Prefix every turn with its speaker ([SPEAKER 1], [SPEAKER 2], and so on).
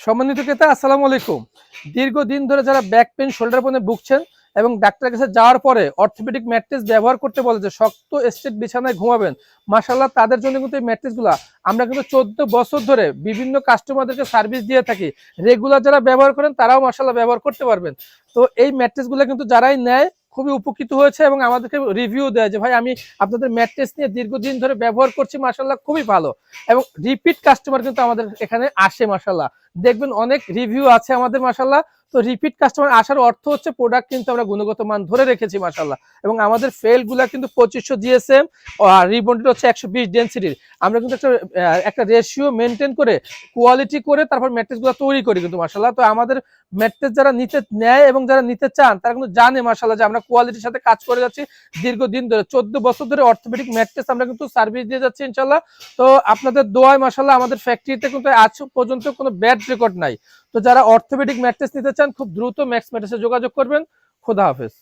[SPEAKER 1] সম্মানিত ক্রেতা, আসসালামু আলাইকুম। দীর্ঘদিন ধরে যারা ব্যাক পেন শোল্ডার পেনে ভুগছেন এবং ডাক্তারের কাছে যাওয়ার পরে অর্থোপেডিক ম্যাট্রেস ব্যবহার করতে বলে যে, শক্ত স্টেট বিছানায় ঘুমাবেন। মাসাল্লাহ তাদের জন্য কিন্তু এই ম্যাট্রেসগুলো আমরা কিন্তু চোদ্দ বছর ধরে বিভিন্ন কাস্টমারদেরকে সার্ভিস দিয়ে থাকি। রেগুলার যারা ব্যবহার করেন, তারাও মাসাল্লাহ ব্যবহার করতে পারবেন। তো এই ম্যাট্রেসগুলো কিন্তু যারাই নেয়, খুবই উপকৃত হয়েছে এবং আমাদেরকে রিভিউ দেয় যে, ভাই, আমি আপনাদের ম্যাট্রেস নিয়ে দীর্ঘদিন ধরে ব্যবহার করছি মাসাল্লাহ খুবই ভালো। এবং রিপিট কাস্টমার কিন্তু আমাদের এখানে আসে মাসাল্লাহ দেখবেন অনেক রিভিউ আছে আমাদের মাসাল্লাহ তো রিপিট কাস্টমার আসার অর্থ হচ্ছে প্রোডাক্ট কিন্তু আমরা গুণগত মান ধরে রেখেছি মাসাল্লাহ এবং আমাদের ফেলগুলা কিন্তু পঁচিশশো জিএসএম আর রিবন্ডেড হচ্ছে একশো বিশ ডেন্সিটির আমরা কিন্তু একটা একটা রেশিও মেনটেন করে কোয়ালিটি করে, তারপর ম্যাট্রেসগুলো তৈরি করি কিন্তু মাসাল্লাহ তো আমাদের ম্যাট্রেস যারা নিতে নেয় এবং যারা নিতে চান, তারা কিন্তু জানে মাসাল্লাহ যে আমরা কোয়ালিটির সাথে কাজ করে যাচ্ছি। দীর্ঘদিন ধরে, চোদ্দ বছর ধরে অর্থোপেডিক ম্যাট্রেস আমরা কিন্তু সার্ভিস দিয়ে যাচ্ছি ইনশাল্লাহ তো আপনাদের দোয়ায় মাসাল্লাহ আমাদের ফ্যাক্টরিতে কিন্তু আজ পর্যন্ত কোনো ব্যাড রেকর্ড নাই। তো যারা অর্থোপেডিক ম্যাট্রেস নিতে চান, খুব দ্রুত ম্যাক্স ম্যাট্রেসে যোগাযোগ করবেন। খোদা হাফেজ।